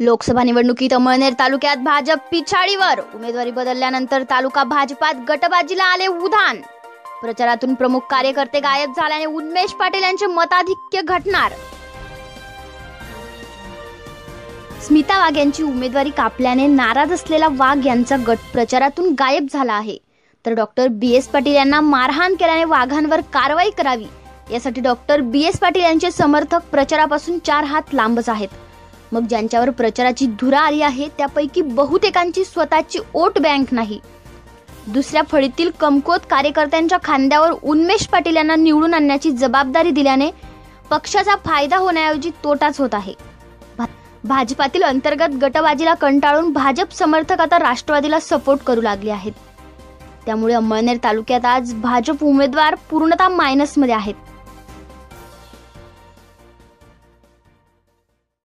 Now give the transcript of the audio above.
लोकसभा निवडणुकीत अमळनेर तालुक्यात भाजप पिछाडीवर. उमेदवारी बदलल्यानंतर तालुका भाजपात गटबाजीला आले उधाण. प्रचारातून प्रमुख कार्यकर्ते गायब झाल्याने उन्मेष पाटील यांचे मताधिक्य घटणार. स्मिता वाघ यांची उमेदवारी कापल्याने नाराज असलेला वाघ यांचा गट प्रचारातून गायब झाला आहे. तर डॉक्टर बी एस पाटील यांना मारहाण केल्याने वाघांवर कारवाई करावी. यासाठी डॉक्टर बी एस पाटील यांचे समर्थक प्रचारापासून चार हात लांबच आहेत. मग ज्यांच्यावर प्रचाराची धुरा आली आहे त्यापैकी बहुतेकांची स्वतःची ओट बँक नाही. दुसऱ्या फळीतील कमकोत कार्यकर्त्यांच्या खांद्यावर उन्मेष पाटील यांना निवडून आणण्याची जबाबदारी दिल्याने पक्षाचा फायदा होण्याऐवजी तोटाच होत आहे. भा- भाजपातील अंतर्गत गटबाजीला कंटाळून भाजप समर्थक आता राष्ट्रवादीला सपोर्ट करू लागले आहेत. त्यामुळे अंमळनेर तालुक्यात आज भाजप उमेदवार पूर्णतः मायनसमध्ये आहेत.